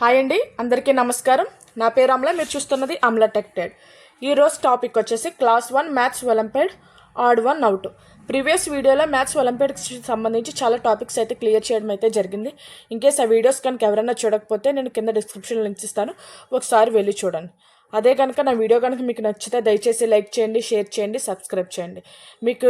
Hi అండి అందరికీ నమస్కారం. నా పేరు అమల మీరు చూస్తున్నది అమల టెక్టెడ్ ఈరోజు టాపిక్ వచ్చేసి class one maths olympiad odd one out. Previous వీడియోలో మ్యాథ్స్ ఒలింపియాడ్కి సంబంధించి చాలా టాపిక్స్ అయితే క్లియర్ చేయడం అయితే జరిగింది. ఇన్కేస్ ఆ వీడియోస్ కనుక ఎవరైనా చూడకపోతే నేను కింద డిస్క్రిప్షన్ లింక్స్ ఇస్తాను. ఒకసారి వెళ్ళి చూడండి. అదే కనుక నా వీడియో కనుక మీకు నచ్చితే దయచేసి లైక్ చేయండి షేర్ చేయండి సబ్స్క్రైబ్ చేయండి. మీకు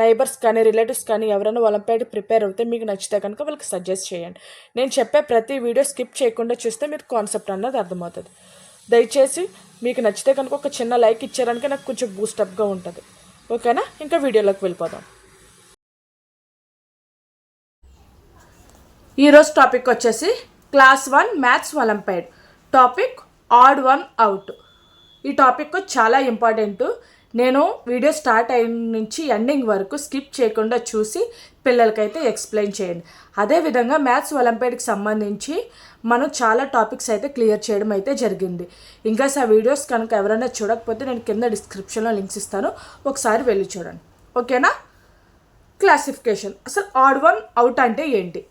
నైబర్స్ కానీ రిలేటివ్స్ కానీ ఎవరైనా వాళ్ళపై ప్రిపేర్ అవుతే మీకు నచ్చితే కనుక వాళ్ళకి సజెస్ట్ చేయండి. నేను చెప్పే ప్రతి వీడియో స్కిప్ చేయకుండా చూస్తే మీకు కాన్సెప్ట్ అన్నది అర్థమవుతుంది. దయచేసి మీకు నచ్చితే కనుక ఒక చిన్న లైక్ ఇచ్చారనుక నాకు కొంచెం బూస్టప్గా ఉంటుంది. ఓకేనా? ఇంకా వీడియోలోకి వెళ్ళిపోదాం. ఈరోజు టాపిక్ వచ్చేసి class one maths olympiad topic odd one out. ఈ టాపిక్ చాలా ఇంపార్టెంట్. నేను వీడియో స్టార్ట్ అయిన నుంచి ఎండింగ్ వరకు స్కిప్ చేయకుండా చూసి పిల్లలకైతే ఎక్స్ప్లెయిన్ చేయండి. అదేవిధంగా మ్యాథ్స్ ఒలింపియాడ్కి సంబంధించి మనం చాలా టాపిక్స్ అయితే క్లియర్ చేయడం అయితే జరిగింది. ఇంకా ఆ వీడియోస్ కనుక ఎవరైనా చూడకపోతే నేను కింద డిస్క్రిప్షన్లో లింక్స్ ఇస్తాను. ఒకసారి వెళ్ళి చూడండి. ఓకేనా? క్లాసిఫికేషన్. అసలు ఆడ్ వన్ అవుట్ అంటే ఏంటి?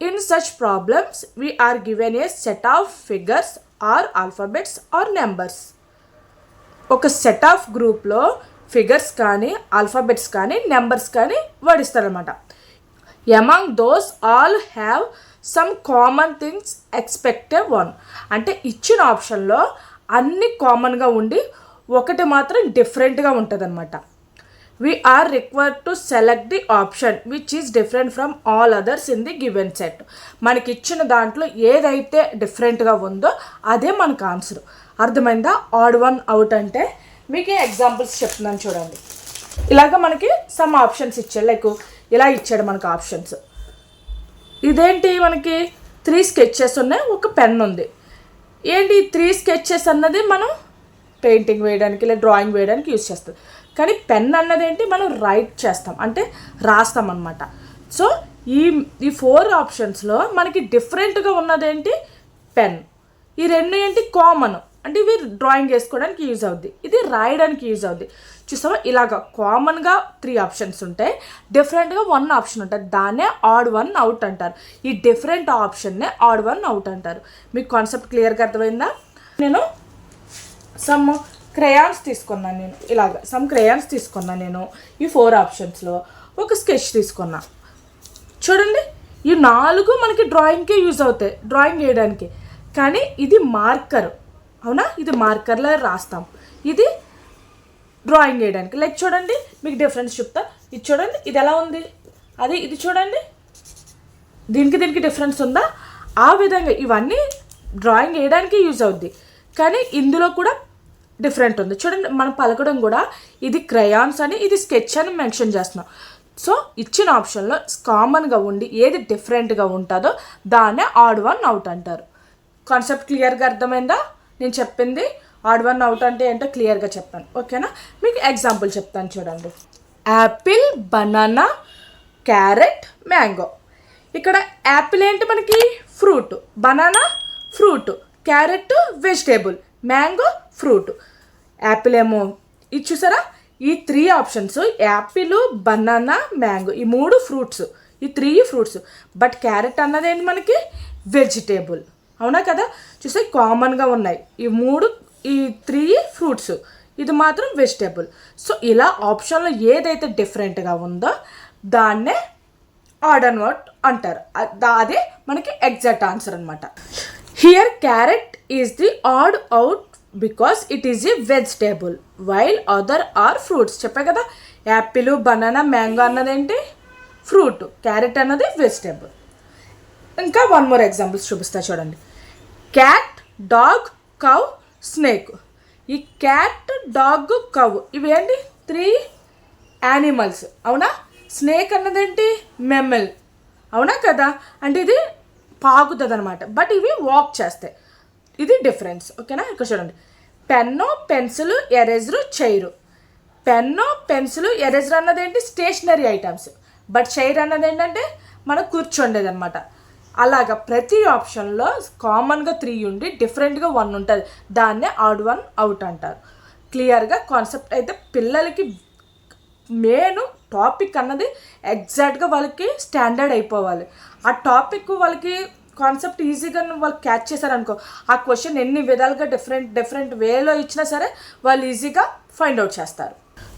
In such problems we are given a set of figures or alphabets or numbers. ఒక సెట్ ఆఫ్ గ్రూప్లో ఫిగర్స్ కానీ ఆల్ఫాబెట్స్ కానీ నెంబర్స్ కానీ వడిస్తారనమాట among those all have some common things expected one అంటే ఇచ్చిన ఆప్షన్లో అన్ని కామన్గా ఉండి ఒకటి మాత్రం డిఫరెంట్గా ఉంటుంది అనమాట we are required to select the option which is different from all others in the given set. మనకి ఇచ్చిన దాంట్లో ఏదైతే డిఫరెంట్గా ఉందో అదే మనకు ఆన్సర్ అర్థమైందా? ఆడ్ వన్ అవుట్ అంటే మీకు ఎగ్జాంపుల్స్ చెప్తున్నాను చూడండి. ఇలాగ మనకి సమ్ ఆప్షన్స్ ఇచ్చాడు. లైక్ ఇలా ఇచ్చాడు మనకు ఆప్షన్స్ ఇదేంటి మనకి? త్రీ స్కెచెస్ ఉన్నాయి ఒక పెన్ ఉంది. ఏంటి త్రీ స్కెచెస్ అన్నది మనం పెయింటింగ్ వేయడానికి లేదా డ్రాయింగ్ వేయడానికి యూజ్ చేస్తుంది కానీ పెన్ అన్నది ఏంటి మనం రైట్ చేస్తాం అంటే రాస్తాం అనమాట సో ఈ ఈ ఫోర్ ఆప్షన్స్లో మనకి డిఫరెంట్గా ఉన్నదేంటి? పెన్. ఈ రెండు ఏంటి? కామన్. అంటే ఇవి డ్రాయింగ్ వేసుకోవడానికి యూజ్ అవుద్ది. ఇది రాయడానికి యూజ్ అవుద్ది. చూసావా? ఇలాగ కామన్గా త్రీ ఆప్షన్స్ ఉంటాయి డిఫరెంట్గా వన్ ఆప్షన్ ఉంటుంది. దాన్నే ఆడ్ వన్ అవుట్ అంటారు. ఈ డిఫరెంట్ ఆప్షన్నే ఆడ్ వన్ అవుట్ అంటారు. మీకు కాన్సెప్ట్ క్లియర్గా అర్థమైందా? నేను సమ్ క్రయాన్స్ తీసుకున్నాను నేను. ఇలాగ సమ్ క్రయాన్స్ తీసుకున్నాను నేను ఈ ఫోర్ ఆప్షన్స్లో ఒక స్కెచ్ తీసుకున్నా. చూడండి ఈ నాలుగు మనకి డ్రాయింగ్కే యూజ్ అవుతాయి డ్రాయింగ్ వేయడానికి కానీ ఇది మార్కర్ అవునా? ఇది మార్కర్లో రాస్తాం. ఇది డ్రాయింగ్ వేయడానికి లైక్ చూడండి మీకు డిఫరెన్స్ చెప్తా. ఇది చూడండి ఇది ఎలా ఉంది? అది ఇది చూడండి. దీనికి దీనికి డిఫరెన్స్ ఉందా? ఆ విధంగా ఇవన్నీ డ్రాయింగ్ వేయడానికి యూజ్ అవుద్ది. కానీ ఇందులో కూడా డిఫరెంట్ ఉంది. చూడండి మనం పలకడం కూడా ఇది క్రయాన్స్ అని ఇది స్కెచ్ అని మెన్షన్ చేస్తున్నాం. సో ఇచ్చిన ఆప్షన్లో కామన్గా ఉండి ఏది డిఫరెంట్గా ఉంటుందో దాన్నే ఆడ్ వన్ అవుట్ అంటారు. కాన్సెప్ట్ క్లియర్గా అర్థమైందా? నేను చెప్పింది ఆడ్ వన్ అవుట్ అంటే ఏంటో క్లియర్గా చెప్పాను. ఓకేనా మీకు ఎగ్జాంపుల్ చెప్తాను చూడండి. యాపిల్ బనానా క్యారెట్ మ్యాంగో ఇక్కడ యాపిల్ ఏంటి మనకి? Fruit banana fruit carrot vegetable mango fruit. Apple ఏమో. ఇది చూసారా? ఈ three options apple banana mango. ఈ మూడు ఫ్రూట్స్. ఈ త్రీ ఫ్రూట్స్. బట్ క్యారెట్ అన్నది ఏంటి మనకి? వెజిటేబుల్. అవునా కదా? చూస్తే కామన్గా ఉన్నాయి. ఈ మూడు ఈ త్రీ ఫ్రూట్స్. ఇది మాత్రం వెజిటేబుల్. సో ఇలా ఆప్షన్లో ఏదైతే డిఫరెంట్గా ఉందో దాన్నే ఆర్డర్ అండ్ వాట్ అంటారు అదే మనకి ఎగ్జాక్ట్ ఆన్సర్ అనమాట here carrot is the odd out because it is a vegetable while other are fruits చెప్పా కదా? యాపిల్ బనానా మ్యాంగో అన్నదేంటి? ఫ్రూట్ క్యారెట్ అన్నది వెజిటేబుల్ ఇంకా వన్ మోర్ ఎగ్జాంపుల్స్ చూపిస్తా చూడండి. క్యాట్ డాగ్ కవ్ స్నేక్ ఈ క్యాట్ డాగ్ కవ్ ఇవేంటి three animals అవునా? స్నేక్ అన్నదేంటి? మెమ్మల్ అవునా కదా? అంటే ఇది పాగుతుంది అనమాట బట్ ఇవి వాక్ చేస్తాయి. ఇది డిఫరెన్స్ ఓకేనా ఇక్కడ చూడండి. Pen pencil eraser chair pen pencil eraser అన్నది ఏంటి స్టేషనరీ ఐటమ్స్ బట్ చైర్ అన్నది ఏంటంటే మనం కూర్చోండేది అనమాట అలాగా ప్రతి ఆప్షన్లో కామన్గా త్రీ ఉండి డిఫరెంట్గా వన్ ఉంటుంది. దాన్నే ఆడ్ వన్ అవుట్ అంటారు. క్లియర్గా కాన్సెప్ట్ అయితే పిల్లలకి మెయిన్ టాపిక్ అన్నది ఎగ్జాక్ట్గా వాళ్ళకి స్టాండర్డ్ అయిపోవాలి. ఆ టాపిక్ వాళ్ళకి కాన్సెప్ట్ ఈజీగా వాళ్ళు క్యాచ్ చేశారనుకో ఆ క్వశ్చన్ ఎన్ని విధాలుగా డిఫరెంట్ డిఫరెంట్ వేలో ఇచ్చినా సరే వాళ్ళు ఈజీగా ఫైండ్ అవుట్ చేస్తారు.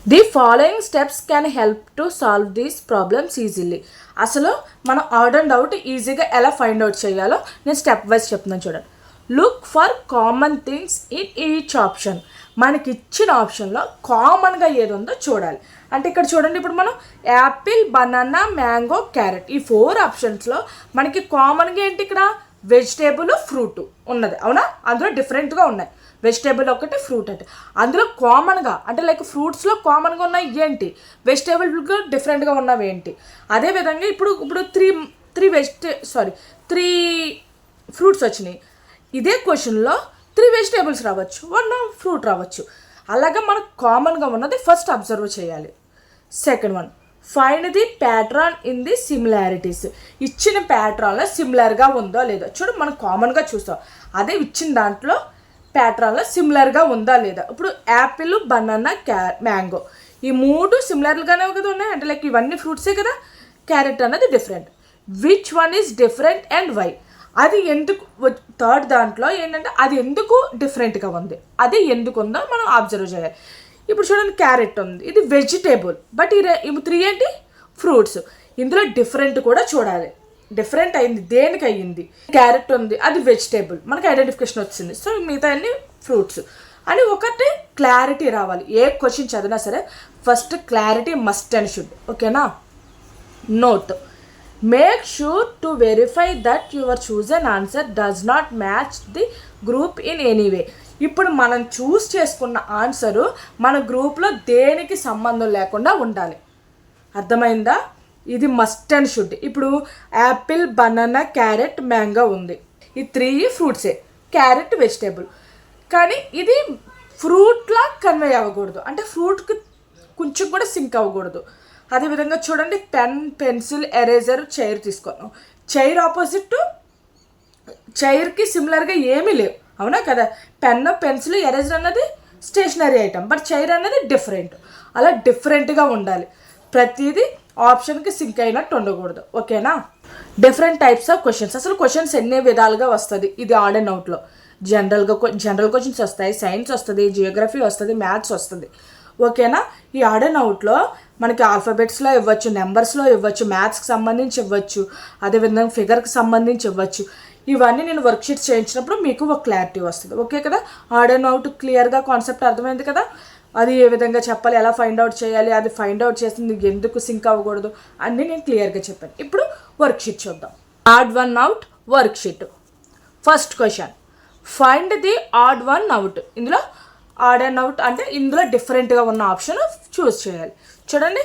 The following steps can help to solve these problems easily. అసలు మనం ఆర్డర్ అండ్ ఈజీగా ఎలా ఫైండ్ అవుట్ చేయాలో నేను స్టెప్ వైజ్ చెప్తున్నాను చూడండి. Look for common things in each option. మనకి ఇచ్చిన ఆప్షన్లో కామన్గా ఏది ఉందో చూడాలి. అంటే ఇక్కడ చూడండి ఇప్పుడు మనం యాపిల్ బనానా మ్యాంగో క్యారెట్ ఈ ఫోర్ ఆప్షన్స్లో మనకి కామన్గా ఏంటి ఇక్కడ? వెజిటేబుల్ ఫ్రూట్ ఉన్నది. అవునా? అందులో డిఫరెంట్గా ఉన్నాయి. వెజిటేబుల్ ఒకటి ఫ్రూట్ అంటే అందులో కామన్గా అంటే లైక్ ఫ్రూట్స్లో కామన్గా ఉన్నాయి ఏంటి? వెజిటేబుల్గా డిఫరెంట్గా ఉన్నవి ఏంటి? అదేవిధంగా ఇప్పుడు ఇప్పుడు త్రీ త్రీ వెజిటే సారీ త్రీ ఫ్రూట్స్ వచ్చినాయి. ఇదే క్వశ్చన్లో త్రీ వెజిటేబుల్స్ రావచ్చు వన్ ఫ్రూట్ రావచ్చు. అలాగే మనకు కామన్గా ఉన్నది ఫస్ట్ అబ్జర్వ్ చేయాలి. Second one find the pattern in the similarities ఇచ్చిన ప్యాట్రాన్లో సిమిలర్గా ఉందో లేదో చూడు మనం కామన్గా చూస్తాం. అదే ఇచ్చిన దాంట్లో ప్యాట్రాన్లో సిమిలర్గా ఉందా లేదా? ఇప్పుడు యాపిల్ బనానా క్యా మ్యాంగో ఈ మూడు సిమిలర్గానే కదా ఉన్నాయి? అంటే లైక్ ఇవన్నీ ఫ్రూట్సే కదా? క్యారెట్ అన్నది different which one is different and why అది ఎందుకు థర్డ్ దాంట్లో ఏంటంటే అది ఎందుకు డిఫరెంట్గా ఉంది? అది ఎందుకు ఉందో మనం అబ్జర్వ్ చేయాలి. ఇప్పుడు చూడండి క్యారెట్ ఉంది. ఇది వెజిటేబుల్ బట్ ఈ త్రీ ఏంటి? ఫ్రూట్స్ ఇందులో డిఫరెంట్ కూడా చూడాలి. డిఫరెంట్ అయింది. దేనికి అయ్యింది? క్యారెట్ ఉంది. అది వెజిటేబుల్ మనకి ఐడెంటిఫికేషన్ వచ్చింది. సో మిగతా అన్ని ఫ్రూట్స్ అని ఒకటి క్లారిటీ రావాలి. ఏ క్వశ్చన్ చదివినా సరే first clarity must and should ఓకేనా note make sure to verify that your chosen answer does not match the group in anyway ఇప్పుడు మనం చూస్ చేసుకున్న ఆన్సరు మన గ్రూప్లో దేనికి సంబంధం లేకుండా ఉండాలి. అర్థమైందా? ఇది మస్ట్ అండ్ షుడ్ ఇప్పుడు యాపిల్ బనానా క్యారెట్ మ్యాంగో ఉంది. ఈ త్రీ ఫ్రూట్సే క్యారెట్ వెజిటేబుల్ కానీ ఇది ఫ్రూట్లా కన్వే అవ్వకూడదు. అంటే ఫ్రూట్కి కొంచెం కూడా సింక్ అవ్వకూడదు. అదేవిధంగా చూడండి పెన్ పెన్సిల్ ఎరేజర్ చైర్ తీసుకోను చైర్ ఆపోజిట్ చైర్కి సిమిలర్గా ఏమీ లేవు. అవునా కదా? పెన్ పెన్సిల్ ఎరేజర్ అన్నది స్టేషనరీ ఐటమ్ బట్ చైర్ అన్నది డిఫరెంట్. అలా డిఫరెంట్గా ఉండాలి. ప్రతిదీ ఆప్షన్కి సింక్ అయినట్టు ఉండకూడదు. ఓకేనా? Different types of questions. అసలు క్వశ్చన్స్ ఎన్ని విధాలుగా వస్తుంది? ఇది ఆడ్ అండ్ అవుట్లో. జనరల్గా జనరల్ క్వశ్చన్స్ వస్తాయి. సైన్స్ వస్తుంది జియోగ్రఫీ వస్తుంది మ్యాథ్స్ వస్తుంది. ఓకేనా? ఈ ఆడ్ అండ్ అవుట్లో మనకి ఆల్ఫాబెట్స్లో ఇవ్వచ్చు నెంబర్స్లో ఇవ్వచ్చు మ్యాథ్స్కి సంబంధించి ఇవ్వచ్చు అదేవిధంగా ఫిగర్కి సంబంధించి ఇవ్వచ్చు. ఇవన్నీ నేను వర్క్షీట్స్ చేయించినప్పుడు మీకు ఒక క్లారిటీ వస్తుంది. ఓకే కదా? ఆర్డ్ అండ్ అవుట్ క్లియర్గా కాన్సెప్ట్ అర్థమైంది కదా? అది ఏ విధంగా చెప్పాలి ఎలా ఫైండ్ అవుట్ చేయాలి అది ఫైండ్ అవుట్ చేసింది ఎందుకు సింక్ అవ్వకూడదు అన్నీ నేను క్లియర్గా చెప్పాను. ఇప్పుడు వర్క్షీట్ చూద్దాం. Odd one out worksheet first question find the odd one out ఇందులో ఆడ్ అండ్ అవుట్ అంటే ఇందులో డిఫరెంట్గా ఉన్న ఆప్షన్ చూస్ చేయాలి. చూడండి.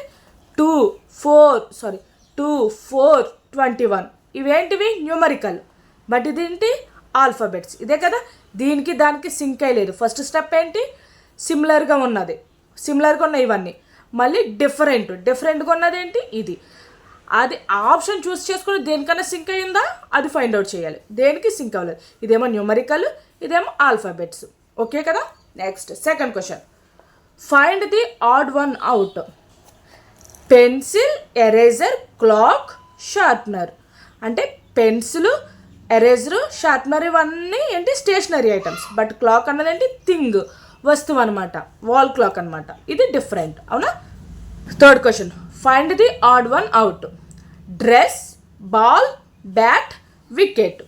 Two four sorry two four twenty one ఇవేంటివి numerical but ఇదేంటి ఆల్ఫాబెట్స్ ఇదే కదా? దీనికి దానికి సింక్ అయ్యలేదు ఫస్ట్ స్టెప్ ఏంటి? సిమిలర్గా ఉన్నది. సిమిలర్గా ఉన్నాయి ఇవన్నీ. మళ్ళీ డిఫరెంట్ డిఫరెంట్గా ఉన్నది ఏంటి? ఇది. అది ఆప్షన్ చూస్ చేసుకుని దేనికన్నా సింక్ అయ్యిందా? అది ఫైండ్ అవుట్ చేయాలి. దేనికి సింక్ అవ్వలేదు? ఇదేమో న్యూమరికల్ ఇదేమో ఆల్ఫాబెట్స్ ఓకే కదా? Next second question find the odd one out pencil eraser clock sharpener. అంటే పెన్సిల్ ఎరేజర్ షార్ప్నర్ ఇవన్నీ ఏంటి స్టేషనరీ ఐటమ్స్. బట్ క్లాక్ అన్నది ఏంటి? థింగ్ వస్తువు అనమాట వాల్ క్లాక్ అనమాట ఇది డిఫరెంట్. అవునా? Third question. Find the odd one out. Dress ball bat wicket.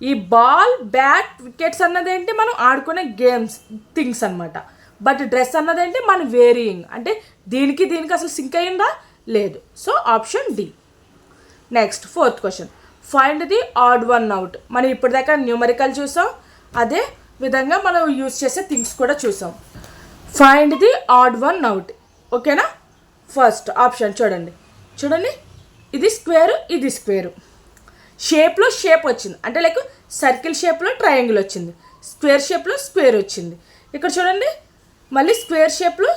ఈ బాల్ బ్యాట్ వికెట్స్ అన్నది ఏంటి? మనం ఆడుకునే గేమ్స్ థింగ్స్ అనమాట బట్ డ్రెస్ అన్నది ఏంటి మన వేరియింగ్ అంటే దీనికి దీనికి అసలు సింక్ అయిందా లేదు. So option D next fourth question find the odd one out మనం ఇప్పటిదాకా న్యూమరికల్ చూసాం. అదే విధంగా మనం యూస్ చేసే థింగ్స్ కూడా చూసాం. Find the odd one out ఓకేనా? ఫస్ట్ ఆప్షన్ చూడండి. చూడండి. ఇది స్క్వేర్ ఇది స్క్వేరు షేప్లో షేప్ వచ్చింది. అంటే లైక్ సర్కిల్ షేప్లో ట్రయాంగిల్ వచ్చింది. స్క్వేర్ షేప్లో స్క్వేర్ వచ్చింది. ఇక్కడ చూడండి. మళ్ళీ స్క్వేర్ షేప్లో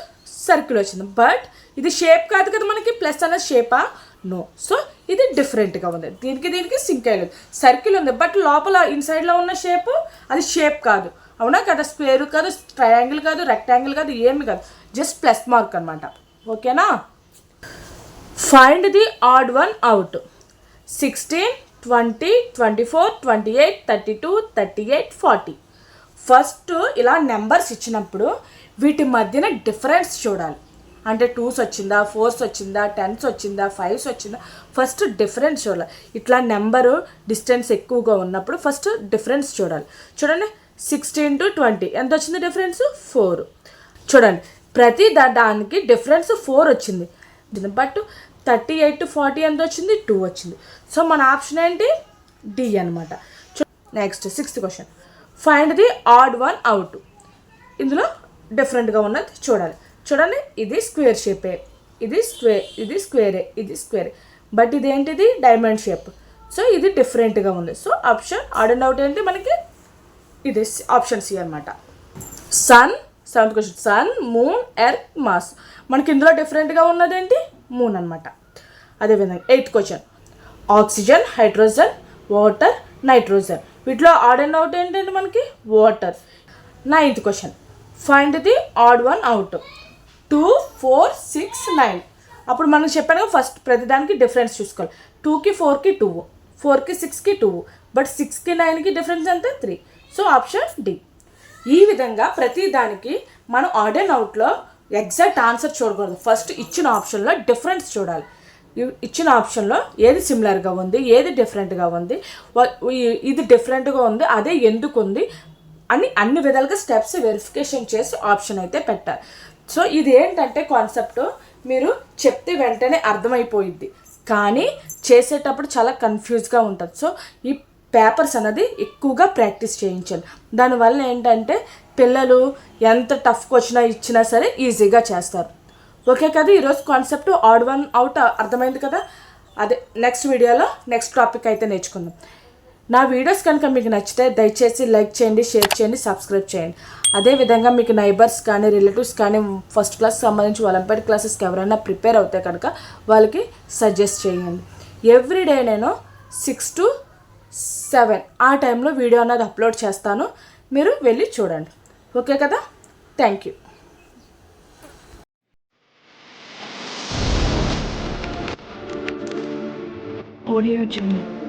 సర్కిల్ వచ్చింది. బట్ ఇది షేప్ కాదు కదా మనకి ప్లస్ అన్న షేపా? నో. సో ఇది డిఫరెంట్గా ఉంది. దీనికి దీనికి సింక్ అయ్యలేదు సర్కిల్ ఉంది. బట్ లోపల ఇన్సైడ్లో ఉన్న షేప్ అది షేప్ కాదు. అవునా కదా? స్క్వేర్ కాదు ట్రయాంగిల్ కాదు రెక్టాంగిల్ కాదు ఏమి కాదు. జస్ట్ ప్లస్ మార్క్ అనమాట ఓకేనా? Find the odd one out. Sixteen twenty twenty four twenty eight thirty two thirty eight forty. First ఇలా నెంబర్స్ ఇచ్చినప్పుడు వీటి మధ్యన డిఫరెన్స్ చూడాలి. అంటే టూస్ వచ్చిందా ఫోర్స్ వచ్చిందా టెన్స్ వచ్చిందా ఫైవ్స్ వచ్చిందా ఫస్ట్ డిఫరెన్స్ చూడాలి. ఇట్లా నెంబరు డిస్టెన్స్ ఎక్కువగా ఉన్నప్పుడు ఫస్ట్ డిఫరెన్స్ చూడాలి. చూడండి సిక్స్టీన్ టు ట్వంటీ ఎంత వచ్చింది డిఫరెన్స్ ఫోర్ చూడండి ప్రతి దా- దానికి డిఫరెన్స్ ఫోర్ వచ్చింది. But thirty eight to forty ఎంత వచ్చింది? టూ వచ్చింది. సో మన ఆప్షన్ ఏంటి? డి అనమాట next sixth question find the odd one out ఇందులో డిఫరెంట్గా ఉన్నది చూడాలి. చూడండి ఇది స్క్వేర్ షేపే. ఇది స్క్వేర్ ఇది స్క్వేరే ఇది స్క్వేర్. బట్ ఇది ఏంటిది డైమండ్ షేప్. సో ఇది డిఫరెంట్గా ఉంది. So option odd and out ఏంటి మనకి? ఇది ఆప్షన్ సి అనమాట sun seventh question. Sun moon earth Mars. మనకి ఇందులో డిఫరెంట్గా ఉన్నది ఏంటి? మూన్ అనమాట అదేవిధంగా eighth question. Oxygen hydrogen water nitrogen. వీటిలో ఆడ్ అండ్ అవుట్ ఏంటంటే మనకి? Water. Ninth question. Find the odd one out two four six nine అప్పుడు మనం చెప్పాను ఫస్ట్ ప్రతిదానికి డిఫరెన్స్ చూసుకోవాలి. టూకి ఫోర్కి టూ ఫోర్కి సిక్స్కి టూ బట్ సిక్స్కి నైన్కి డిఫరెన్స్ ఎంత త్రీ సో ఆప్షన్ డి ఈ విధంగా ప్రతి దానికి మనం ఆడ్ అండ్ అవుట్లో ఎగ్జాక్ట్ ఆన్సర్ చూడకూడదు. ఫస్ట్ ఇచ్చిన ఆప్షన్లో డిఫరెన్స్ చూడాలి. ఇచ్చిన ఆప్షన్లో ఏది సిమిలర్గా ఉంది ఏది డిఫరెంట్గా ఉంది ఇది డిఫరెంట్గా ఉంది అదే ఎందుకు ఉంది అని అన్ని విధాలుగా స్టెప్స్ వెరిఫికేషన్ చేసి ఆప్షన్ అయితే పెట్టారు. సో ఇది ఏంటంటే కాన్సెప్ట్ మీరు చెప్తే వెంటనే అర్థమైపోయిద్ది. కానీ చేసేటప్పుడు చాలా కన్ఫ్యూజ్గా ఉంటుంది. సో ఈ పేపర్స్ అనేది ఎక్కువగా ప్రాక్టీస్ చేయించాలి. దానివల్ల ఏంటంటే పిల్లలు ఎంత టఫ్ వచ్చినా ఇచ్చినా సరే ఈజీగా చేస్తారు. ఓకే కదా ఈరోజు కాన్సెప్ట్ ఆడ్ వన్ అవుట్ అర్థమైంది కదా? అదే నెక్స్ట్ వీడియోలో నెక్స్ట్ టాపిక్ అయితే నేర్చుకుందాం. నా వీడియోస్ కనుక మీకు నచ్చితే దయచేసి లైక్ చేయండి షేర్ చేయండి సబ్స్క్రైబ్ చేయండి. అదేవిధంగా మీకు నైబర్స్ కానీ రిలేటివ్స్ కానీ ఫస్ట్ క్లాస్ సంబంధించి ఒలింపిక్ క్లాసెస్కి ఎవరైనా ప్రిపేర్ అవుతే కనుక వాళ్ళకి సజెస్ట్ చేయండి. ఎవ్రీడే నేను సిక్స్ టు సెవెన్ ఆ టైంలో వీడియో అనేది అప్లోడ్ చేస్తాను. మీరు వెళ్ళి చూడండి. ఓకే కదా? Thank you. Audio Journey.